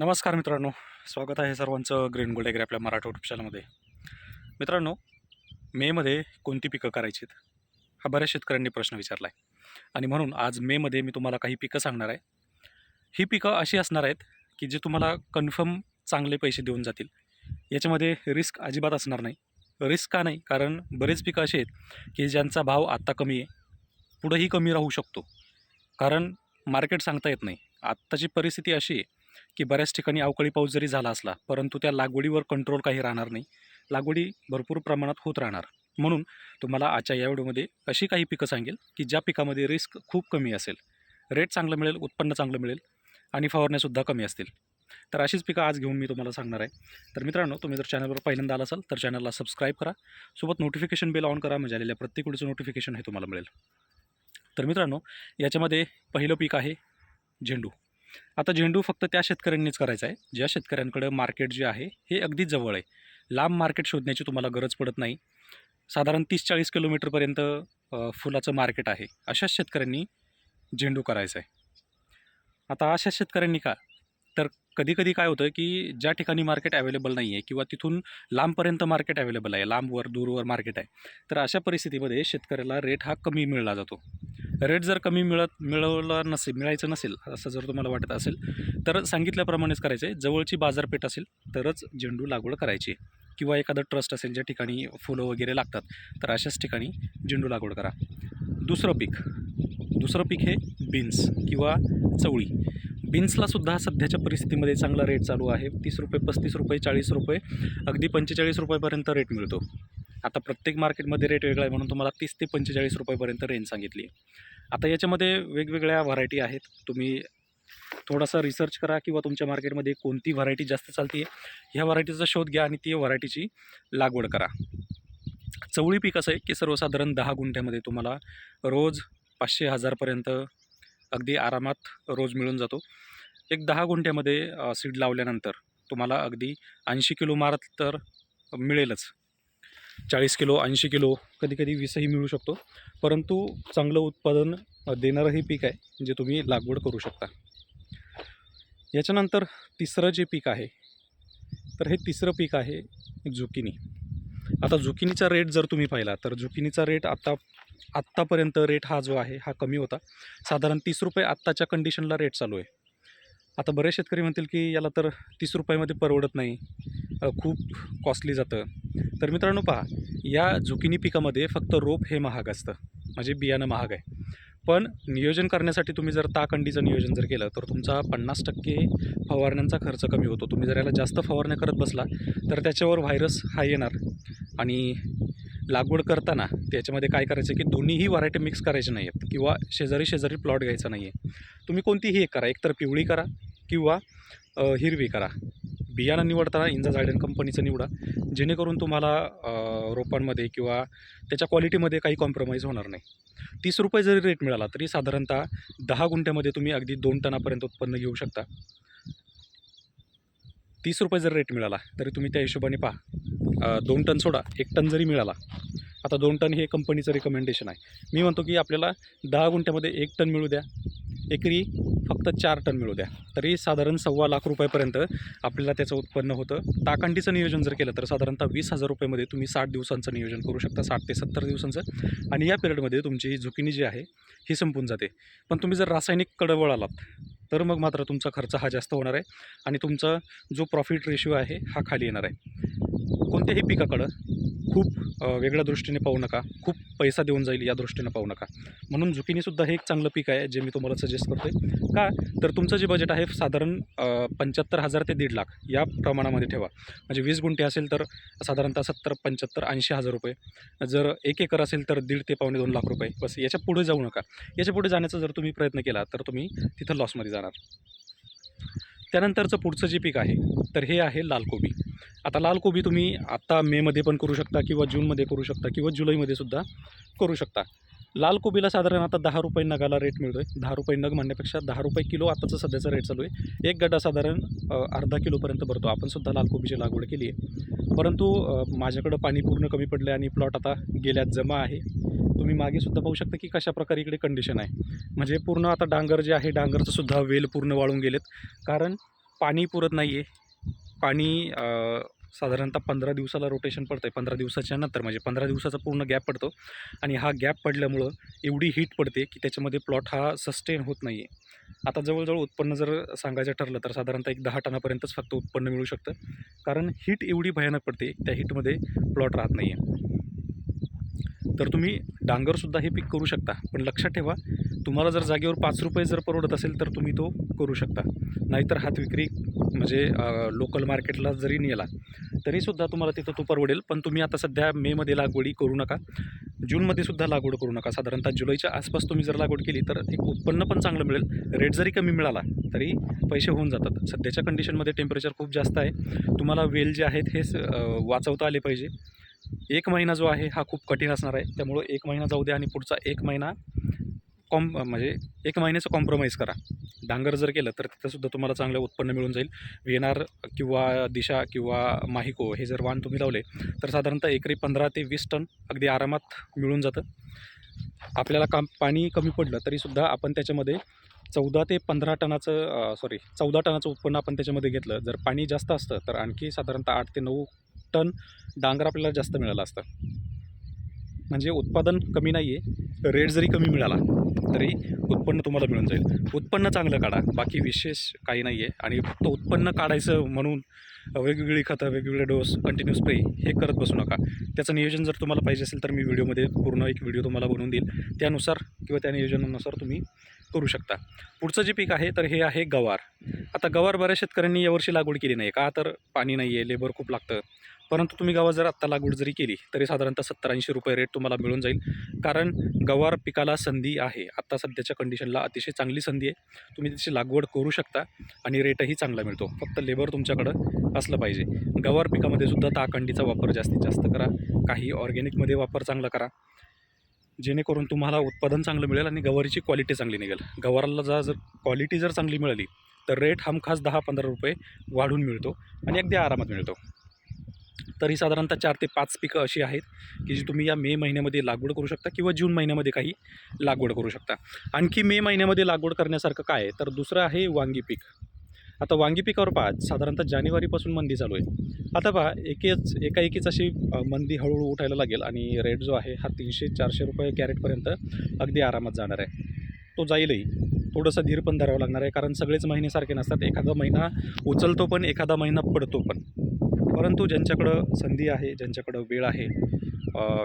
नमस्कार मित्रांनो स्वागत आहे सर्वांचं ग्रीन गोल्ड एग्री आपल्या मराठी युट्यूब चॅनलमध्ये मित्रांनो मेमध्ये कोणती पिकं करायची हा बऱ्याच शेतकऱ्यांनी प्रश्न विचारला आहे आणि म्हणून आज मेमध्ये मी तुम्हाला काही पिकं सांगणार आहे. ही पिकं अशी असणार आहेत की जे तुम्हाला कन्फर्म चांगले पैसे देऊन जातील. याच्यामध्ये रिस्क अजिबात असणार नाही. रिस्क का नाही? कारण बरेच पिकं असे आहेत की ज्यांचा भाव आत्ता कमी आहे. पुढंही कमी राहू शकतो. कारण मार्केट सांगता येत नाही. आत्ताची परिस्थिती अशी आहे की बऱ्याच ठिकाणी अवकाळी पाऊस जरी झाला असला परंतु त्या लागवडीवर कंट्रोल काही राहणार नाही. लागवडी भरपूर प्रमाणात होत राहणार. म्हणून तुम्हाला आजच्या या व्हिडिओमध्ये अशी काही पिकं सांगेल की ज्या पिकामध्ये रिस्क खूप कमी असेल. रेट चांगलं मिळेल उत्पन्न चांगलं मिळेल आणि फवारण्यासुद्धा कमी असतील. तर अशीच पिकं आज घेऊन मी तुम्हाला सांगणार आहे. तर मित्रांनो तुम्ही जर चॅनलवर पहिल्यांदा आला असाल तर चॅनलला सबस्क्राईब करा. सोबत नोटिफिकेशन बिल ऑन करा म्हणजे आलेल्या प्रत्येक वेळेचं नोटिफिकेशन हे तुम्हाला मिळेल. तर मित्रांनो याच्यामध्ये पहिलं पीक आहे झेंडू. आता झेंडू फक्त त्या शेतकऱ्यांनीच करायचा आहे. ज्या शेतकऱ्यांकडं मार्केट जे आहे हे अगदी जवळ आहे. लांब मार्केट शोधण्याची तुम्हाला गरज पडत नाही. साधारण तीस चाळीस किलोमीटरपर्यंत फुलाचं मार्केट आहे. अशाच शेतकऱ्यांनी झेंडू करायचा आहे. आता अशाच शेतकऱ्यांनी का? तर कधी कधी काय होतं की ज्या ठिकाणी मार्केट अवेलेबल नाही आहे किंवा तिथून लांबपर्यंत मार्केट अवेलेबल आहे लांबवर दूरवर मार्केट आहे तर अशा परिस्थितीमध्ये शेतकऱ्याला रेट हा कमी मिळला जातो. रेट जर कमी मिळत मिळवला नसेल मिळायचं नसेल असं जर तुम्हाला वाटत असेल तर सांगितल्याप्रमाणेच करायचं. आहे जवळची बाजारपेठ असेल तरच झेंडू लागवड करायची. किंवा एखादं ट्रस्ट असेल ज्या ठिकाणी फुलं वगैरे लागतात तर अशाच ठिकाणी झेंडू लागवड करा. दुसरं पीक. दुसरं पीक हे बीन्स किंवा चवळी. बीन्सला सुद्धा सध्याच्या परिस्थितीमध्ये चांगला रेट चालू आहे. तीस रुपये पस्तीस रुपये चाळीस रुपये अगदी पंचेचाळीस रुपयापर्यंत रेट मिळतो. आता प्रत्येक मार्केटमध्ये रेट वेगळा आहे म्हणून तुम्हाला तीस ते पंचेचाळीस रुपयापर्यंत रेंज सांगितली आहे. आता याच्यामध्ये वेगवेगळ्या व्हरायटी आहेत. तुम्ही थोडासा रिसर्च करा किंवा तुमच्या मार्केटमध्ये कोणती व्हरायटी जास्त चालते ह्या व्हरायटीचा शोध घ्या आणि ती व्हरायटीची लागवड करा. चवळी पीक असं आहे की सर्वसाधारण दहा गुंठ्यामध्ये तुम्हाला रोज पाचशे हजारपर्यंत अगदी आरामात रोज मिळून जातो. एक दहा गुंठ्यामध्ये सीड लावल्यानंतर तुम्हाला अगदी ऐंशी किलो मारत तर मिळेलच. चाळीस किलो ऐंशी किलो कधी कधी वीसही मिळू शकतो. परंतु चांगलं उत्पादन देणारंही देणारं हे पीक आहे जे तुम्ही लागवड करू शकता. याच्यानंतर तिसरं जे पीक आहे तर हे तिसरं पीक आहे झुकिनी आता झुकिनीचा रेट जर तुम्ही पाहिला तर झुकिनीचा रेट आत्ता आत्तापर्यंत रेट हा जो आहे हा कमी होता. साधारण तीस रुपये आत्ताच्या कंडिशनला रेट चालू आहे. आता बरेच शेतकरी म्हणतील की याला तर तीस रुपयामध्ये परवडत नाही. खूप कॉस्टली जातं. तर मित्रांनो पहा या झुकिनी पिकामध्ये फक्त रोप हे महाग असतं. म्हणजे बियाणं महाग आहे. पण नियोजन करण्यासाठी तुम्ही जर ताकंडीचं नियोजन जर केलं तर तुमचा पन्नास टक्के फवारण्यांचा खर्च कमी होतो. तुम्ही जर याला जास्त फवारण्या करत बसला तर त्याच्यावर व्हायरस हा येणार. आणि लागवड करताना त्याच्यामध्ये काय करायचं की दोन्हीही व्हरायटी मिक्स करायचे नाही आहेत किंवा शेजारी शेजारी प्लॉट घ्यायचा नाही आहे तुम्ही कोणतीही एक करा. एकतर पिवळी करा किंवा हिरवी करा. बियाणं निवडताना इंजा झायडन कंपनीचं निवडा. जेणेकरून तुम्हाला रोपांमध्ये किंवा त्याच्या क्वालिटीमध्ये काही कॉम्प्रोमाइज होणार नाही. तीस रुपये जरी रेट मिळाला तरी साधारणतः दहा गुंठ्यामध्ये तुम्ही अगदी दोन टनापर्यंत उत्पन्न घेऊ शकता. तीस रुपये जर रेट मिळाला तरी तुम्ही त्या हिशोबाने पहा. दोन टन सोडा एक टन जरी मिळाला आता दोन टन हे कंपनीचं रिकमेंडेशन आहे. मी म्हणतो की आपल्याला दहा गुंठ्यामध्ये एक टन मिळू द्या एकरी फक्त चार टन मिळू द्या. तरी साधारण सव्वा लाख रुपयापर्यंत आपल्याला त्याचं उत्पन्न होतं. ताकांडीचं नियोजन जर केलं तर साधारणतः वीस हजार रुपयामध्ये तुम्ही साठ दिवसांचं नियोजन करू शकता साठ ते सत्तर दिवसांचं. आणि या पिरियडमध्ये तुमची झुकिनी जी आहे ही संपून जाते. पण तुम्ही जर रासायनिककडे आलात तर मग मात्र तुमचा खर्च हा जास्त होणार आहे आणि तुमचा जो प्रॉफिट रेशिओ आहे हा खाली येणार आहे. कोणत्याही पिकाकडं खूप वेगळ्या दृष्टीने पाहू नका. खूप पैसा देऊन जाईल या दृष्टीने पाहू नका. म्हणून झुकिनीसुद्धा हे एक चांगलं पीक आहे जे मी तुम्हाला सजेस्ट करतोय. का? तर तुमचं जे बजेट आहे साधारण पंच्याहत्तर हजार ते दीड लाख या प्रमाणामध्ये ठेवा. म्हणजे वीस गुंठे असेल तर साधारणतः सत्तर पंच्याहत्तर ऐंशी हजार रुपये. जर एक एकर असेल तर दीड ते पावणे दोन लाख रुपये. बस याच्यापुढे जाऊ नका. याच्यापुढे जाण्याचा जर तुम्ही प्रयत्न केला तर तुम्ही तिथं लॉसमध्ये जाणार. त्यानंतरचं पुढचं जे पीक आहे तर हे आहे लाल कोबी. आता लाल कोबी तुम्ही आत्ता मेमध्ये पण करू शकता किंवा जूनमध्ये करू शकता किंवा जुलैमध्ये सुद्धा करू शकता. लाल कोबीला साधारण आता दहा रुपये नगाला रेट मिळतो आहे दहा रुपये नग म्हणण्यापेक्षा दहा रुपये किलो आत्ताचं सध्याचा रेट चालू आहे. एक गड्डा साधारण अर्धा किलोपर्यंत भरतो. आपण सुद्धा लाल कोबीची लागवड केली आहे. परंतु माझ्याकडं पाणी पूर्ण कमी पडलं आणि प्लॉट आता गेल्यात जमा आहे. तुम्ही मागे सुद्धा पाहू शकता की कशा प्रकारे इकडे कंडिशन आहे. म्हणजे पूर्ण आता डांगर जे आहे डांगरचं सुद्धा वेल पूर्ण वाळून गेलेत. कारण पाणी पुरत नाही आहे पाणी साधारणतः पंधरा दिवसाला रोटेशन पडतं आहे पंधरा दिवसाच्या नंतर म्हणजे पंधरा दिवसाचा पूर्ण गॅप पडतो. आणि हा गॅप पडल्यामुळं एवढी हीट पडते की त्याच्यामध्ये प्लॉट हा सस्टेन होत नाही आहे आता जवळजवळ उत्पन्न जर सांगायचं ठरलं तर साधारणतः एक दहा टनापर्यंतच फक्त उत्पन्न मिळू शकतं. कारण हीट एवढी भयानक पडते त्या हीटमध्ये प्लॉट राहत नाही आहे तर तुम्ही डांगरसुद्धा हे पीक करू शकता. पण लक्षात ठेवा तुम्हाला जर जागेवर पाच रुपये जर परवडत असेल तर तुम्ही तो करू शकता. नाहीतर हात विक्री म्हणजे लोकल मार्केटला जरी नेला तरीसुद्धा तुम्हाला तिथं तो परवडेल. पण तुम्ही आता सध्या मेमध्ये लागवडी करू नका. जूनमध्ये सुद्धा लागवड करू नका. साधारणतः जुलैच्या आसपास तुम्ही जर लागवड केली तर एक उत्पन्न पण चांगलं मिळेल. रेट जरी कमी मिळाला तरी पैसे होऊन जातात. सध्याच्या कंडिशनमध्ये टेम्परेचर खूप जास्त आहे. तुम्हाला वेल जे आहेत हे वाचवता आले पाहिजे. एक महिना जो आहे हा खूप कठीण असणार आहे. त्यामुळं एक महिना जाऊ द्या आणि पुढचा एक महिना कॉम म्हणजे एक महिन्याचं कॉम्प्रोमाइज करा. डांगर जर केलं तर तिथंसुद्धा तुम्हाला चांगलं उत्पन्न मिळून जाईल. व्ही किंवा दिशा किंवा माहिको हे जर वाण तुम्ही लावले तर साधारणतः एकरी पंधरा ते वीस टन अगदी आरामात मिळून जातं. आपल्याला काम पाणी कमी पडलं तरीसुद्धा आपण त्याच्यामध्ये चौदा ते पंधरा टनाचं सॉरी चौदा टनाचं उत्पन्न आपण त्याच्यामध्ये घेतलं. जर पाणी जास्त असतं तर आणखी साधारणतः आठ ते नऊ टन डांगर आपल्याला जास्त मिळालं असतं. म्हणजे उत्पादन कमी नाही आहे रेट जरी कमी मिळाला तरी उत्पन्न तुम्हाला मिळून जाईल. उत्पन्न चांगलं काढा बाकी विशेष काही नाही आहे आणि फक्त उत्पन्न काढायचं म्हणून वेगवेगळी खतं वेगवेगळे डोस कंटिन्यू स्प्रे हे करत बसू नका. त्याचं नियोजन जर तुम्हाला पाहिजे असेल तर मी व्हिडिओमध्ये पूर्ण एक व्हिडिओ तुम्हाला बनवून देईल. त्यानुसार किंवा त्या नियोजनानुसार तुम्ही करू शकता. पुढचं जे पीक आहे तर हे आहे गवार. आता गवार बऱ्याच शेतकऱ्यांनी यावर्षी लागवड केली नाही. का तर पाणी नाही आहे लेबर खूप लागतं. परंतु तुम्ही गवार जर आत्ता लागवड जरी केली तरी साधारणतः सत्तर ऐंशी रुपये रेट तुम्हाला मिळून जाईल. कारण गवार पिकाला संधी आहे. आत्ता सध्याच्या कंडिशनला अतिशय चांगली संधी आहे. तुम्ही त्याची लागवड करू शकता आणि रेटही चांगला मिळतो. फक्त लेबर तुमच्याकडं असलं पाहिजे. गवार पिकामध्ये सुद्धा ताकंडीचा वापर जास्तीत जास्त करा. काही ऑर्गॅनिकमध्ये वापर चांगला करा. जेणेकरून तुम्हाला उत्पादन चांगलं मिळेल आणि गवारीची क्वालिटी चांगली निघेल. गवाराला जा जर क्वालिटी जर चांगली मिळाली तर रेट हमखास दहा पंधरा रुपये वाढून मिळतो आणि अगदी आरामात मिळतो. तरी साधारणतः चार ते पाच पिकं अशी आहेत की जी तुम्ही या मे महिन्यामध्ये लागवड करू शकता किंवा जून महिन्यामध्ये काही लागवड करू शकता. आणखी मे महिन्यामध्ये लागवड करण्यासारखं काय आहे? तर दुसरं आहे वांगी पीक. आता वांगी पिकावर पहा साधारणतः जानेवारीपासून मंदी चालू आहे. आता पहा एकेच एकाएकीच अशी मंदी हळूहळू उठायला लागेल आणि रेट जो आहे हा तीनशे चारशे रुपये कॅरेटपर्यंत अगदी आरामात जाणार आहे. तो जाईलही. थोडंसं धीर पण धरावं लागणार आहे कारण सगळेच महिने सारखे नसतात. एखादा महिना उचलतो पण एखादा महिना पडतो पण. परंतु ज्यांच्याकडं संधी आहे ज्यांच्याकडं वेळ आहे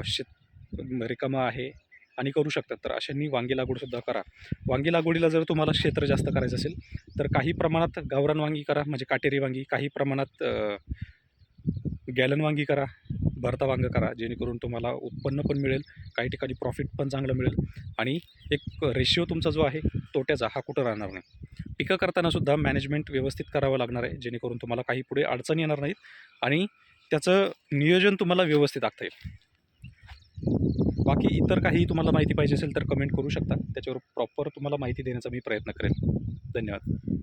शेत रिकामा आहे आणि करू शकतात. तर अशांनी वांगी लागवडसुद्धा करा. वांगी लागवडीला जर तुम्हाला क्षेत्र जास्त करायचं असेल तर काही प्रमाणात गावरान वांगी करा म्हणजे काटेरी वांगी. काही प्रमाणात गॅलन वांगी करा भरता वांग करा जेणेकरून तुम्हाला उत्पन्न पण मिळेल काही ठिकाणी प्रॉफिट पण चांगलं मिळेल. आणि एक रेशिओ तुमचा जो आहे तोट्याचा हा कुठं राहणार नाही. पिकं करतानासुद्धा मॅनेजमेंट व्यवस्थित करावं लागणार आहे जेणेकरून तुम्हाला काही पुढे अडचणी येणार नाहीत. आणि त्याचं नियोजन तुम्हाला व्यवस्थित आखता येईल. बाकी इतर काही तुम्हाला माहिती पाहिजे असेल तर कमेंट करू शकता. त्याच्यावर प्रॉपर तुम्हाला माहिती देण्याचा मी प्रयत्न करेन. धन्यवाद.